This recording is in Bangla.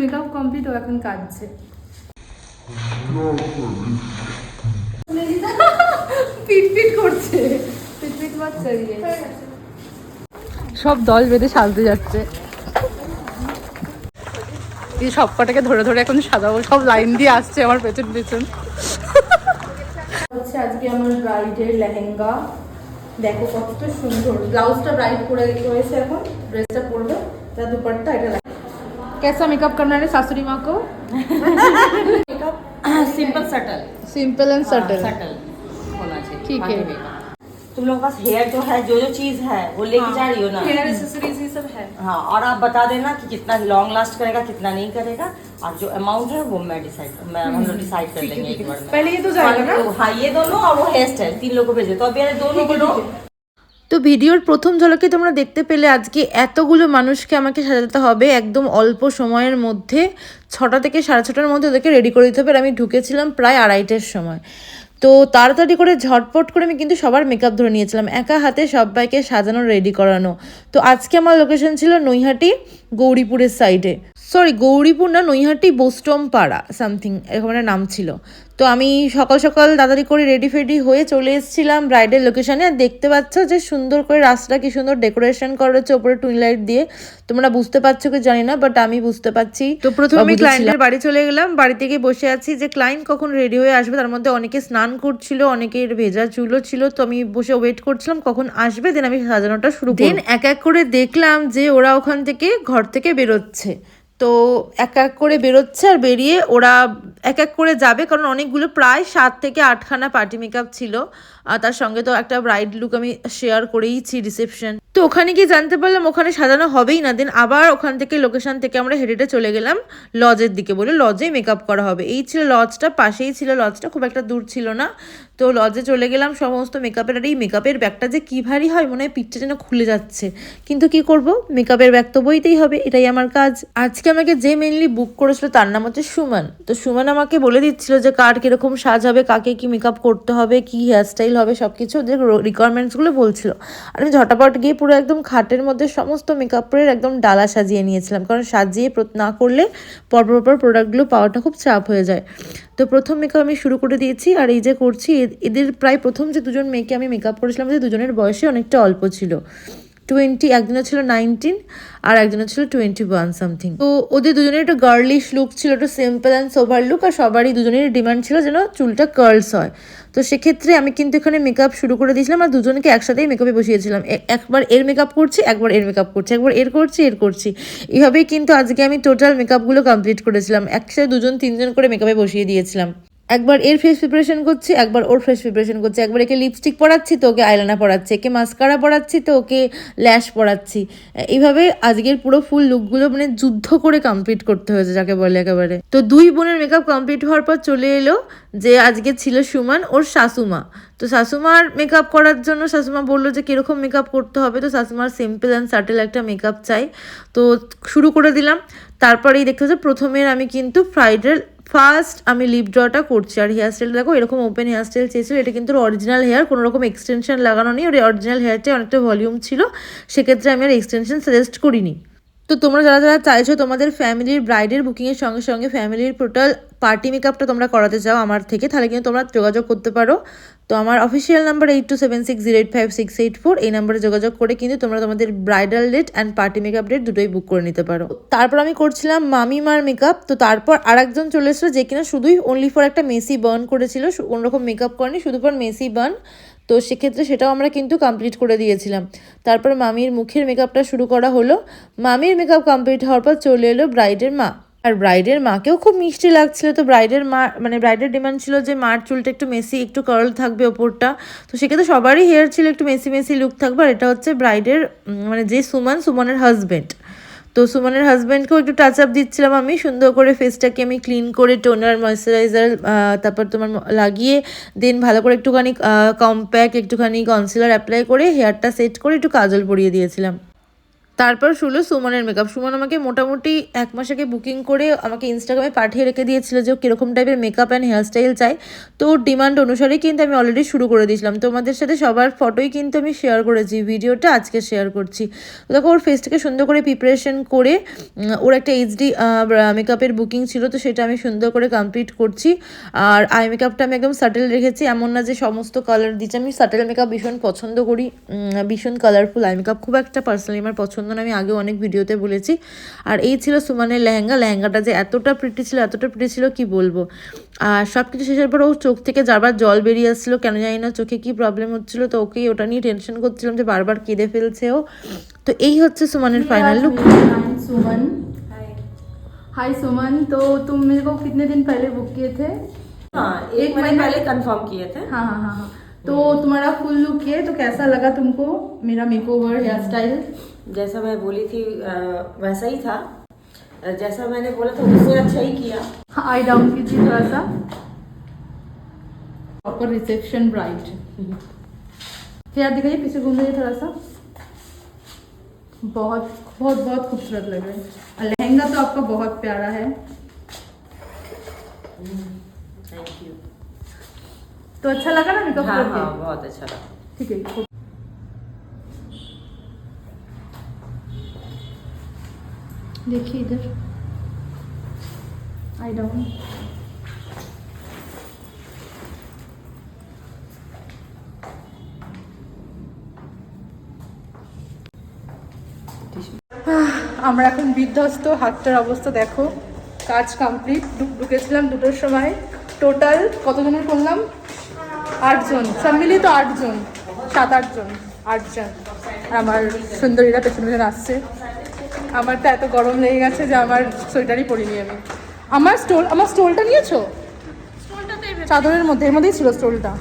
মেকআপ কমপ্লিট ও এখন কাঁদছে। পিট পিট করছে। পিট পিট বাচ্চা সব দল বেঁধে সাজতে যাচ্ছে। এই সব কটাকে ধরে ধরে এখন সাজাবো। সব লাইন দিয়ে আসছে আমার পেছন পেছন। হচ্ছে আজকে আমার ব্রাইডের লেহেঙ্গা। দেখো কত সুন্দর। ব্লাউজটা ব্রাইড করে রয়েছে এখন। ড্রেসটা পরবে। তার দুপাট্টা এটা লাগে कैसा मेकअप करना है सासुरी माँ को? Makeup simple subtle simple and subtle subtle होना चाहिए ठीक है। तुम लोगों के पास हेयर जो है जो जो चीज़ है वो लेके हाँ, जा रही हो ना? हेयर एक्सेसरीज ये सब है। हाँ और आप बता देना कि कितना लॉन्ग लास्ट करेगा कितना नहीं करेगा और जो अमाउंट है वो मैं डिसाइड मैं हम लोग डिसाइड कर लेंगे एक बार पहले ये तो जाएगा ना? हाँ, हाँ ये दोनों और वो हेयर स्टाइल तीन लोगों को भेजे तो अभी ये दोनों को लो। তো ভিডিওর প্রথম ঝলকে তোমরা দেখতে পেলে আজকে এতগুলো মানুষকে আমাকে সাজাতে হবে একদম অল্প সময়ের মধ্যে। ছটা থেকে সাড়ে ছটার মধ্যে ওদেরকে রেডি করে দিতে হবে আর আমি ঢুকেছিলাম প্রায় আড়াইটের সময়। তো তাড়াতাড়ি করে ঝটপট করে আমি কিন্তু সবার মেকআপ ধরে নিয়েছিলাম, একা হাতে সবাইকে সাজানো রেডি করানো। তো আজকে আমার লোকেশন ছিল নৈহাটি, গৌরীপুরের সাইডে সরি গৌরীপুর না নৈহাটি বোস্টম পাড়া সামথিং এরকম একটা নাম ছিল। তো আমি সকাল সকাল তাড়াতাড়ি করে রেডি ফেডি হয়ে চলে এসেছিলাম ব্রাইডাল লোকেশনে আর দেখতে পাচ্ছ যে সুন্দর করে রাস্তা কি সুন্দর ডেকোরেশন করা হচ্ছে ওপরে টুইন লাইট দিয়ে। তোমরা বুঝতে পারছ কি জানি না বাট আমি বুঝতে পারছি। তো প্রথমে আমি ক্লায়েন্টের বাড়ি চলে গেলাম বাড়ি থেকে বসে আছি যে ক্লায়েন্ট কখন রেডি হয়ে আসবে তার মধ্যে অনেকে স্নান করছিল অনেকের ভেজা চুলও ছিল তো আমি বসে ওয়েট করছিলাম কখন আসবে দেন আমি সাজানোটা শুরু দেন এক এক করে দেখলাম যে ওরা ওখান থেকে ঘর থেকে বেরোচ্ছে। তো এক এক করে বেরোচ্ছে আর বেরিয়ে ওরা এক এক করে যাবে, কারণ অনেকগুলো প্রায় সাত থেকে আটখানা পার্টি মেকআপ ছিল। আর তার সঙ্গে তো একটা ব্রাইড লুক আমি শেয়ার করেইছি রিসেপশন তো ওখানে গিয়ে জানতে পারলাম ওখানে সাজানো হবেই না দেন আবার ওখান থেকে লোকেশন থেকে আমরা হেঁটে চলে গেলাম লজের দিকে বলে লজে মেকআপ করা হবে। এই ছিল লজটা পাশেই ছিল লজটা খুব একটা দূর ছিল না। তো লজে চলে গেলাম, সমস্ত মেকআপের আর এই মেকআপের ব্যাগটা যে কী ভারী হয়, মনে হয় পিঠটা যেন খুলে যাচ্ছে। কিন্তু কি করব? মেকআপের ব্যাগ তো বইতেই হবে, এটাই আমার কাজ। আজকে আমাকে যে মেনলি বুক করেছিল তার নাম হচ্ছে সুমন। তো সুমন আমাকে বলে দিচ্ছিল যে কার কীরকম সাজ হবে কাকে কি মেকআপ করতে হবে, কি হেয়ারস্টাইল হবে সব কিছু ওদের রিকোয়ারমেন্টসগুলো বলছিল। আর আমি ঝটাপট গিয়ে পুরো একদম খাটের মধ্যে সমস্ত মেকআপের একদম ডালা সাজিয়ে নিয়েছিলাম। কারণ সাজিয়ে না করলে পরপর পর প্রোডাক্টগুলো পাওয়াটা খুব চাপ হয়ে যায়। তো প্রথম মেকআপ আমি শুরু করে দিয়েছি আর এই যে করছি এদের প্রায় প্রথম যে দুজন মেয়েকে আমি মেকআপ করেছিলাম, যে দুজনের বয়সে অনেকটা অল্প ছিল। টোয়েন্টি একজনের ছিল নাইনটিন আর একজনের ছিল টোয়েন্টি ওয়ান সামথিং তো ওদের দুজনের একটা গার্লিশ লুক ছিল, একটু সিম্পল অ্যান্ড সোভার লুক আর সবারই দুজনেরই ডিমান্ড ছিল যেন চুলটা কার্লস হয়। তো সেক্ষেত্রে আমি কিন্তু এখানে মেকআপ শুরু করে দিয়েছিলাম আর দুজনকে একসাথেই মেকআপে বসিয়েছিলাম। একবার এর মেকআপ করছি, একবার এর মেকআপ করছি, একবার এর করছি এর করছি। এভাবেই কিন্তু আজকে আমি টোটাল মেকআপগুলো কমপ্লিট করেছিলাম। একসাথে দুজন, তিনজন করে মেকআপে বসিয়ে দিয়েছিলাম। একবার এর ফেস প্রিপারেশন করছি, একবার ওর ফেস প্রিপারেশন করছি। একবার একে লিপস্টিক পরাচ্ছি, তো ওকে আইলানা পরাচ্ছি, একে মাস্কারা পরাচ্ছি, তো ওকে ল্যাশ পরাচ্ছি। এইভাবে আজকের পুরো ফুল লুকগুলো মানে যুদ্ধ করে কমপ্লিট করতে হয়েছে, যাকে বলে একেবারে। তো দুই বোনের মেকআপ কমপ্লিট হওয়ার পর চলে এলো যে আজকে ছিল সুমান ওর শাশুমা। তো শাশুমার মেকআপ করার জন্য শাশুমা বলল যে, কীরকম মেকআপ করতে হবে? তো শাশুমার সিম্পল অ্যান্ড সাটেল একটা মেকআপ চাই। তো শুরু করে দিলাম। তারপরেই দেখতে হচ্ছে প্রথমের আমি কিন্তু ফ্রাইডের ফার্স্ট আমি লিপ ড্রটা করছি আর হেয়ার স্টাইল দেখো এরকম ওপেন হেয়ার স্টাইল চেয়েছিল, এটা কিন্তু অরিজিনাল হেয়ার কোনো রকম এক্সটেনশন লাগানো নেই, ওর অরিজিনাল হেয়ারটাই অনেকটা ভলিউম ছিল, সেক্ষেত্রে আমি আর এক্সটেনশন সাজেস্ট করিনি। তো তোমরা যারা যারা চাইছো তোমাদের ফ্যামিলির ব্রাইডের বুকিংয়ের সঙ্গে সঙ্গে ফ্যামিলির টোটাল পার্টি মেকআপটা তোমরা করাতে চাও আমার থেকে, তাহলে কিন্তু তোমরা যোগাযোগ করতে পারো। তো আমার official number eight two seven six zero eight five six eight four এই নাম্বারে যোগাযোগ করে কিন্তু তোমরা তোমাদের bridal date and party makeup date দুটোই বুক করে নিতে পারো। তারপর আমি করছিলাম মামিমার মেকআপ তো তারপর আর একজন চলে এসেছিল যে কিনা শুধুই অনলি ফর একটা মেসি বার্ন করেছিল কোনোরকম মেকআপ করেনি, শুধু ফর মেসি বার্ন তো সেক্ষেত্রে সেটাও আমরা কিন্তু কমপ্লিট করে দিয়েছিলাম। তারপর মামির মুখের মেকআপটা শুরু করা হলো। মামির মেকআপ কমপ্লিট হওয়ার পর চলে এলো ব্রাইডের মা। আর ব্রাইডের মাকেও খুব মিষ্টি লাগছিল। তো ব্রাইডের মা মানে ব্রাইডের ডিমান্ড ছিল যে মার চুলটা একটু মেসি একটু কার্ল থাকবে ওপরটা। তো সেক্ষেত্রে সবারই হেয়ার ছিল একটু মেসি মেসি লুক থাকবে। আর এটা হচ্ছে ব্রাইডের মানে যে সুমন, সুমনের হাজবেন্ড তো সুমনের হাজব্যান্ডকেও একটু টাচ আপ দিচ্ছিলাম আমি। সুন্দর করে ফেসটাকে আমি ক্লিন করে টোনার ময়শ্চারাইজার তারপর তোমার লাগিয়ে দেন ভালো করে একটুখানি কম্প্যাক্ট একটুখানি কনসিলার অ্যাপ্লাই করে হেয়ারটা সেট করে একটু কাজল পরিয়ে দিয়েছিলাম। তারপর শুলো সুমনের মেকআপ সুমন আমাকে মোটামুটি এক মাস আগে বুকিং করে আমাকে ইনস্টাগ্রামে পাঠিয়ে রেখে দিয়েছিল যে কীরকম টাইপের মেকআপ অ্যান্ড হেয়ারস্টাইল চাই তো ডিমান্ড অনুসারেই কিন্তু আমি অলরেডি শুরু করে দিয়েছিলাম। তোমাদের সাথে সবার ফটোই কিন্তু আমি শেয়ার করেছি, ভিডিওটা আজকে শেয়ার করছি। দেখো, ওর ফেসটাকে সুন্দর করে প্রিপারেশন করে ওর একটা এইচডি মেকআপের বুকিং ছিল, তো সেটা আমি সুন্দর করে কমপ্লিট করছি। আর আই মেকআপটা আমি একদম সাটেল রেখেছি, এমন না যে সমস্ত কালার দিচ্ছি। আমি সাটেল মেকআপ ভীষণ পছন্দ করি ভীষণ কালারফুল আই মেকআপ খুব একটা পার্সোনালি আমার পছন্দ না আমি আগেও অনেক ভিডিওতে বলেছি আর এই ছিল সুমানের লেহেঙ্গা লেহেঙ্গাটা যে এতটা প্রিটি ছিল এতটা প্রিটি ছিল কি বলবো আর সব কিছু শেষের পর ও চোখ থেকে যাবার জল বেরিয়ে আসছিলো কেন জানি না চোখে কি প্রবলেম হচ্ছিলো তো ওকেই ওটা নিয়ে টেনশন করছিলাম যে বারবার কেঁদে ফেলছে ও তো এই হচ্ছে সুমানের ফাইনাল লুক सुमन हाय सुमन तो तुम मेरे को कितने दिन पहले बुक किए थे हाँ एक, एक महीने महीना- पहले कंफर्म किए थे हाँ हाँ हाँ हाँ तो तुम्हारा फुल लुक ये तो कैसा लगा तुमको मेरा मेकओवर हेयर स्टाइल जैसा मैं बोली थी वैसा ही था। जैसा मैंने बोला था उससे अच्छा ही किया। आई डाउन कीजिए थोड़ा सा प्रॉपर रिसेप्शन ब्राइट हेयर दिखाइए पीछे घूम रही थोड़ा सा बहुत बहुत बहुत खूबसूरत लग रहा है। और लहंगा तो आपका बहुत प्यारा है। थैंक यू तो अच्छा लगा ना मेकअप हाँ हाँ बहुत अच्छा लगा। ठीक है देखिए इधर आई डाउन আমরা এখন বিধ্বস্ত হাতটার অবস্থা দেখো কাজ কমপ্লিট ঢুকেছিলাম দুটোর সময় টোটাল কতজনের করলাম আটজন সব মিলিয়ে তো আটজন সাত আটজন আটজন আর আমার সুন্দরীরা পেছনে পেছনে আসছে আমার তো এত গরম লেগে গেছে যে আমার সোয়েটারই পরিনি আমি। আমার স্টোল আমার স্টোলটা নিয়েছো? চাদরের মধ্যে এর মধ্যেই ছিল স্টোলটা।